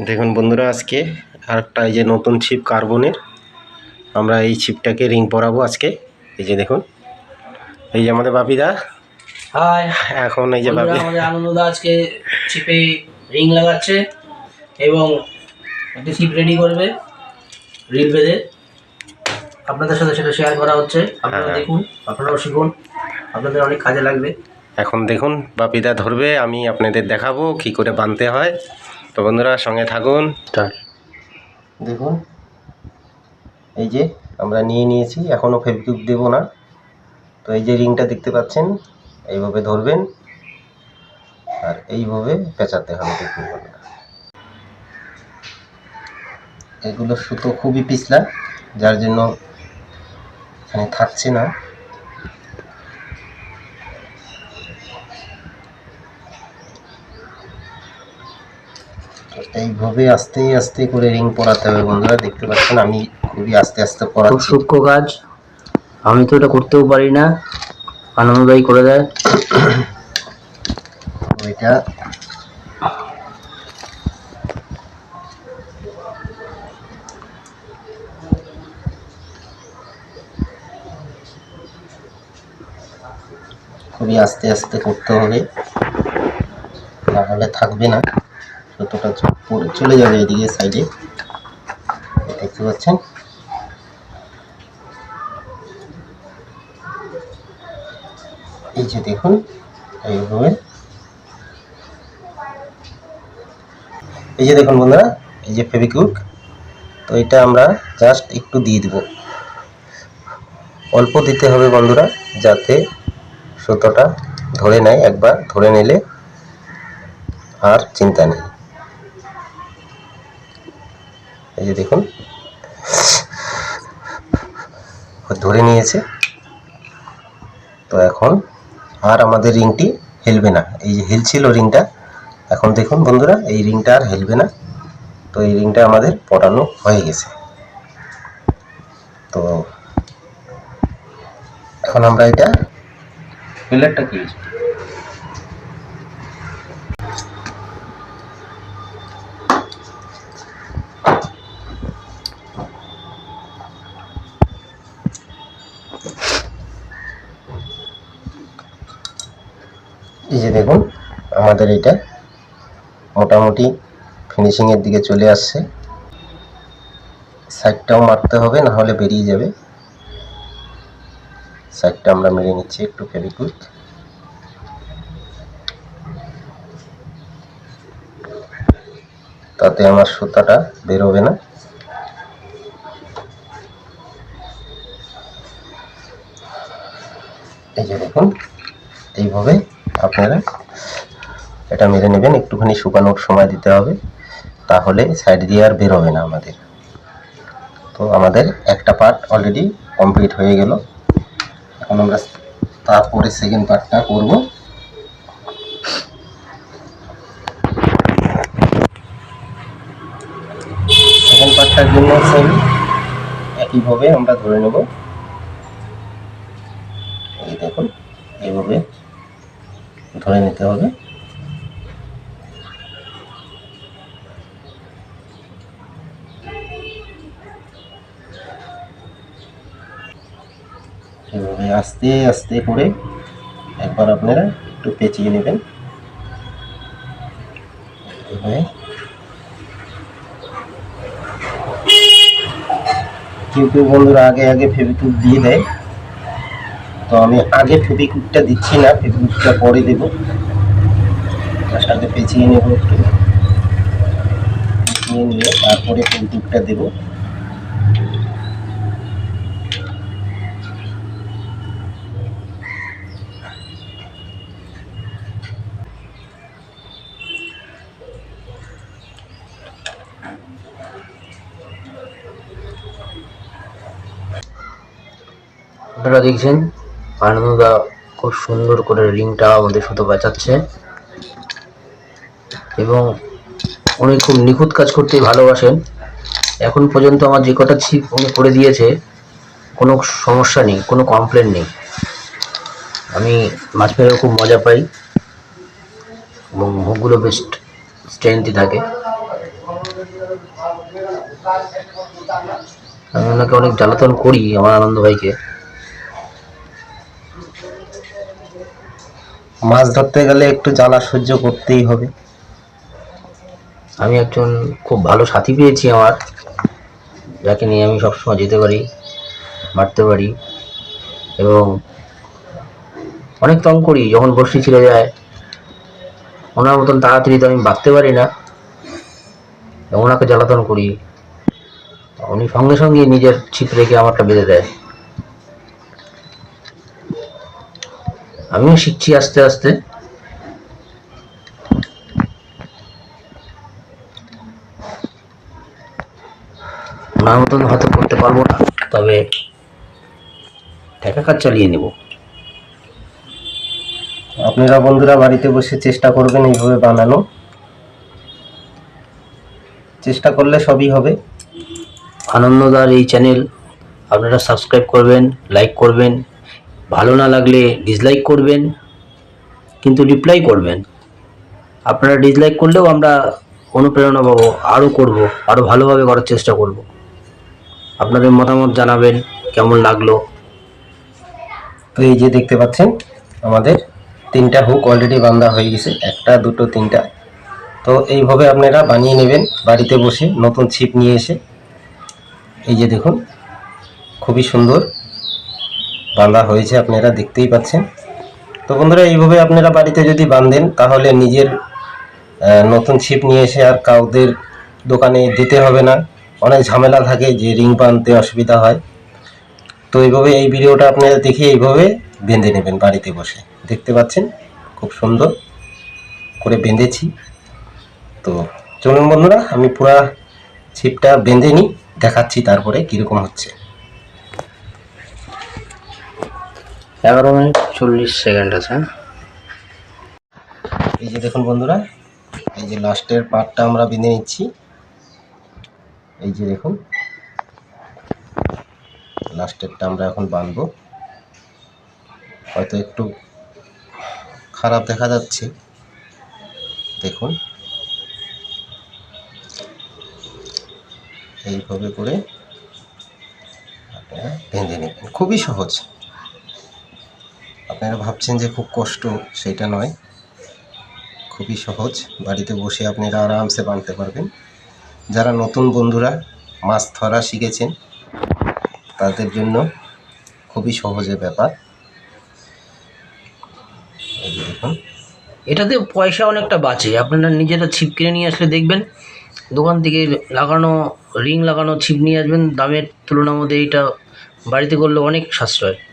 দেখুন বন্ধুরা আজকে আর একটা এই যে নতুন ছিপ কার্বনের আমরা এই ছিপটাকে রিং পরাবো আজকে। এই যে দেখুন এই যে আমাদের বাপিদা। হাই। এখন এই যে বাপি আমাদের আনন্দদা আজকে ছিপে রিং লাগাচ্ছে এবং একটা ছিপ রেডি করবে রিল বেঁধে। আপনাদের সাথে সেটা শেয়ার করা হচ্ছে। আপনারা হ্যাঁ। দেখুন আপনারাও শিখুন। আপনাদের অনেক কাজে লাগবে। এখন দেখুন বাপিদা ধরবে আমি আপনাদের দেখাবো কি করে বাঁধতে হয়। তো বন্ধুরা সঙ্গে থাকুন। দেখুন এই যে আমরা নিয়ে নিয়েছি এখনও ফেবিকুইক দেবো না। তো এই যে রিংটা দেখতে পাচ্ছেন এইভাবে ধরবেন আর এইভাবে পেঁচাতে হবে দেখুন এগুলো সুতো খুবই পিছলা যার জন্য এখানে থাকছে না। এইভাবে আস্তে আস্তে করে রিং পরাতে হবে বন্ধুরা দেখতে পাচ্ছেন আমি খুবই আস্তে আস্তে খুব সূক্ষ্ম কাজ। আমি তো এটা করতেও পারি না। আনন্দদাই করে দেয়। ওইটা খুবই আস্তে আস্তে করতে হবে। নাহলে থাকবে না। সুতোটা চলে যাবে এদিকে সাইডে দেখতে পাচ্ছেন? এই যে দেখুন এইভাবে এই যে দেখুন বন্ধুরা, এই যে ফেভিকুইক তো এটা আমরা জাস্ট একটু দিয়ে দিব। অল্প দিতে হবে বন্ধুরা, যাতে সুতোটা ধরে নেয়, একবার ধরে নিলে আর চিন্তা নেই। এই যে দেখুন। ধরে নিয়েছে। তো এখন আর আমাদের রিংটি হেলবে না। এই যে হেলছিল রিংটা, এখন দেখুন বন্ধুরা, এই রিংটা আর হেলবে না। তো এই রিংটা আমাদের পটানো হয়ে গেছে। তো এখন আমরা এটা পিলারটা কি এই যে দেখুন আমাদের এটা মোটামুটি ফিনিশিংয়ের দিকে চলে আসছে। সাইডটাও মারতে হবে, না হলে বেরিয়ে যাবে। সাইডটা আমরা মেরে নিচ্ছি একটু ফেভিকুইক তাতে আমার সুতাটা বেরোবে না। এই যে দেখুন, এইভাবে আপনারা এটা মেরে নেবেন, একটুখানি শুকানোর সময় দিতে হবে, তাহলে সাইড দিয়ে আর বেরোবে না আমাদের। তো আমাদের একটা পার্ট অলরেডি কমপ্লিট হয়ে গেল। এখন আমরা তারপরে সেকেন্ড পার্টটা করব। সেকেন্ড পার্টটার জন্য সেম একইভাবে আমরা ধরে নেব। এই দেখুন, এইভাবে ধরে নিতে হবে। আস্তে আস্তে করে একবার আপনারা একটু পেঁচিয়ে নেবেন। কেউ কেউ বন্ধুরা আগে আগে ফেভিকুইক দিয়ে দেয়। তো আমি আগে ফেভিকুইকটা দিচ্ছি না ফেভিকুইকটা পরে দেবো। তার সাথে পেঁচিয়ে নেব একটু। পেঁচিয়ে নিয়ে তারপরে ফেভিকুইকটা দেবো। আপনারা দেখছেন, আনন্দদা খুব সুন্দর করে রিংটা আমাদের সুতো বাঁচাচ্ছে। এবং উনি খুব নিখুঁত কাজ করতে ভালোবাসেন। এখন পর্যন্ত আমার যে কটা ছিপ উনি করে দিয়েছে, কোনো সমস্যা নেই, কোনো কমপ্লেন নেই। আমি মাছ পেলেও খুব মজা পাই। এবং মুখগুলো বেশ স্ট্রেংথি থাকে। আমি ওনাকে অনেক জ্বালাতন করি, আমার আনন্দ ভাইকে। মাছ ধরতে গেলে একটু জ্বালা সহ্য করতেই হবে। আমি একজন খুব ভালো সাথী পেয়েছি আমার। যাকে নিয়ে আমি সবসময় যেতে পারি মারতে পারি এবং অনেক তং করি, যখন বসি ছিঁড়ে যায়। ওনার মতন তাড়াতাড়ি তো আমি বাঁধতে পারি না। ওনাকে জ্বালাতন করি। উনি সঙ্গে সঙ্গে নিজের ছিপ রেখে আমারটা বেঁধে দেয়। আমিও শিখছি আস্তে আস্তে। ওনার মতন হয়তো করতে পারব না, তবে ঠেকা কাজ চালিয়ে নেব। আপনারা বন্ধুরা বাড়িতে বসে চেষ্টা করবেন এইভাবে বানানো। চেষ্টা করলে সবই হবে। আনন্দদার এই চ্যানেল, আপনারা সাবস্ক্রাইব করবেন, লাইক করবেন। ভালো না লাগলে ডিসলাইক করবেন, কিন্তু রিপ্লাই করবেন। আপনারা ডিসলাইক করলেও আমরা অনুপ্রেরণা পাবো, আরও করব, আরও ভালোভাবে করার চেষ্টা করব। আপনাদের মতামত জানাবেন, কেমন লাগল? তো এই যে দেখতে পাচ্ছেন, আমাদের তিনটা হুক অলরেডি বান্ধা হয়ে গেছে, একটা, দুটো, তিনটা। তো এইভাবে আপনারা বানিয়ে নেবেন, বাড়িতে বসে নতুন ছিপ নিয়ে এসে। এই যে দেখুন, খুবই সুন্দর। বাঁধা হয়েছে, আপনারা দেখতেই পাচ্ছেন। তো বন্ধুরা, এইভাবে আপনারা বাড়িতে যদি বাঁধেন, তাহলে নিজের নতুন ছিপ নিয়ে এসে আর কাউদের দোকানে দিতে হবে না। অনেক ঝামেলা থাকে যে রিং বাঁধতে অসুবিধা হয়। তো এইভাবে এই ভিডিওটা আপনারা দেখে এইভাবে বেঁধে নেবেন বাড়িতে বসে। দেখতে পাচ্ছেন, খুব সুন্দর করে বেঁধেছি। তো চলুন বন্ধুরা, আমি পুরা ছিপটা বেঁধে নিই, দেখাচ্ছি তারপরে কীরকম হচ্ছে। এগারো মিনিট চল্লিশ সেকেন্ড আছে। এই যে দেখুন বন্ধুরা, এই যে লাস্টের পার্টটা আমরা বেঁধে নিচ্ছি। এই যে দেখুন লাস্টেরটা আমরা এখন বাঁধবো। হয়তো একটু খারাপ দেখা যাচ্ছে। দেখুন, এইভাবে করে বেঁধে নেবেন। খুবই সহজ। আপনারা ভাবছেন যে খুব কষ্ট, সেটা নয়। খুবই সহজ। বাড়িতে বসে আপনারা আরামসে বানতে পারবেন। যারা নতুন বন্ধুরা মাছ ধরা শিখেছেন, তাদের জন্য খুবই সহজে ব্যাপার। এটাতে পয়সা অনেকটা বাঁচে। আপনারা নিজেরা ছিপ কিনে নিয়ে আসলে দেখবেন, দোকান থেকে লাগানো, রিং লাগানো ছিপ নিয়ে আসবেন, দামের তুলনার মধ্যে এটা বাড়িতে করলে অনেক সাশ্রয়।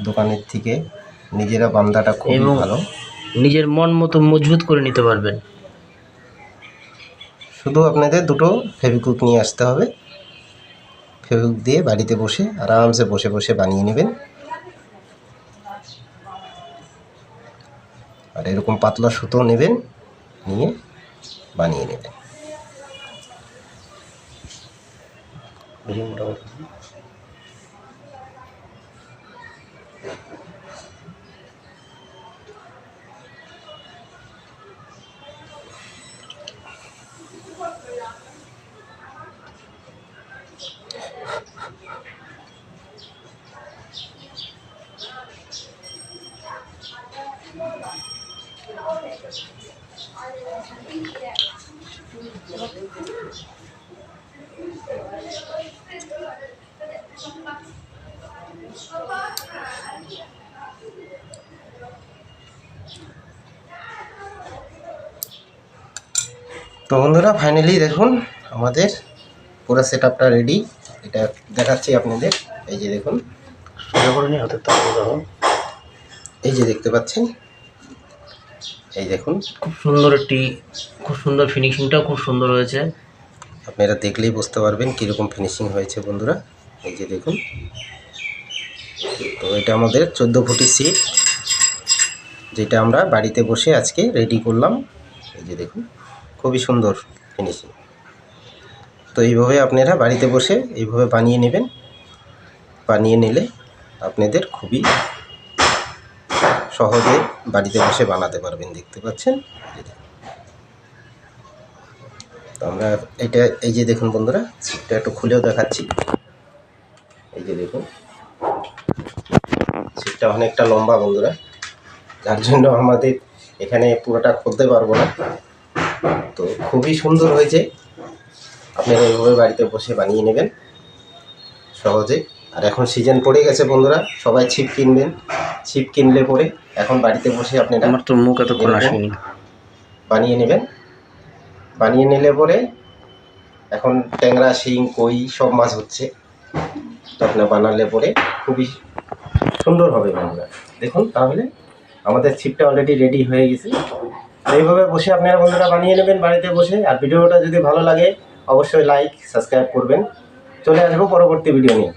দোকানের থেকে নিজেরা বান্দাটা খুবই এবং- ভালো। নিজের মন মতো মজবুত করে নিতে পারবেন। শুধু আপনাদের দুটো ফেভিকুইক নিয়ে আসতে হবে। ফেভিকুইক দিয়ে বাড়িতে বসে আরামসে বসে বসে বানিয়ে নেবেন। আর এরকম পাতলা সুতো নেবেন নিয়ে বানিয়ে নেবেন। তো বন্ধুরা ফাইনালি দেখুন আমাদের পুরো সেট আপটা রেডি এটা দেখাচ্ছি আপনাদের। এই যে দেখুন। হাতের এই যে দেখতে পাচ্ছেন। এই দেখুন। খুব সুন্দর একটি খুব সুন্দর ফিনিশিংটাও খুব সুন্দর হয়েছে। আপনারা দেখলেই বুঝতে পারবেন কীরকম ফিনিশিং হয়েছে বন্ধুরা। এই যে দেখুন। তো এটা আমাদের চোদ্দ ফুটি সিট যেটা আমরা বাড়িতে বসে আজকে রেডি করলাম। এই যে দেখুন, খুবই সুন্দর ফিনিশিং তো এইভাবে আপনারা বাড়িতে বসে এইভাবে বানিয়ে নেবেন। বানিয়ে নিলে আপনাদের খুবই সহজে বাড়িতে বসে বানাতে পারবেন, দেখতে পাচ্ছেন। তো আমরা এটা, এই যে দেখুন বন্ধুরা ছিপটা একটু খুলেও দেখাচ্ছি। এই যে দেখুন। ছিপটা অনেকটা লম্বা বন্ধুরা। যার জন্য আমাদের এখানে পুরোটা খুলতে পারব না। তো খুবই সুন্দর হয়েছে। আপনারা এইভাবে বাড়িতে বসে বানিয়ে নেবেন সহজে। আর এখন সিজন পড়ে গেছে বন্ধুরা সবাই ছিপ কিনবেন। ছিপ কিনলে পরে এখন বাড়িতে বসে আপনারা আমার তো মুখ এরকম? আসেনি। বানিয়ে নেবেন। বানিয়ে নিলে পরে এখন ট্যাংরা শিং কই সব মাছ হচ্ছে। তো আপনার বানালে পরে খুবই সুন্দর হবে বন্ধুরা। দেখুন তাহলে আমাদের ছিপটা অলরেডি রেডি হয়ে গেছে। এইভাবে বসে আপনারা বন্ধুরা বানিয়ে নেবেন বাড়িতে বসে। আর ভিডিওটা যদি ভালো লাগে, অবশ্যই লাইক সাবস্ক্রাইব করবেন। চলে আসব পরবর্তী ভিডিও নিয়ে।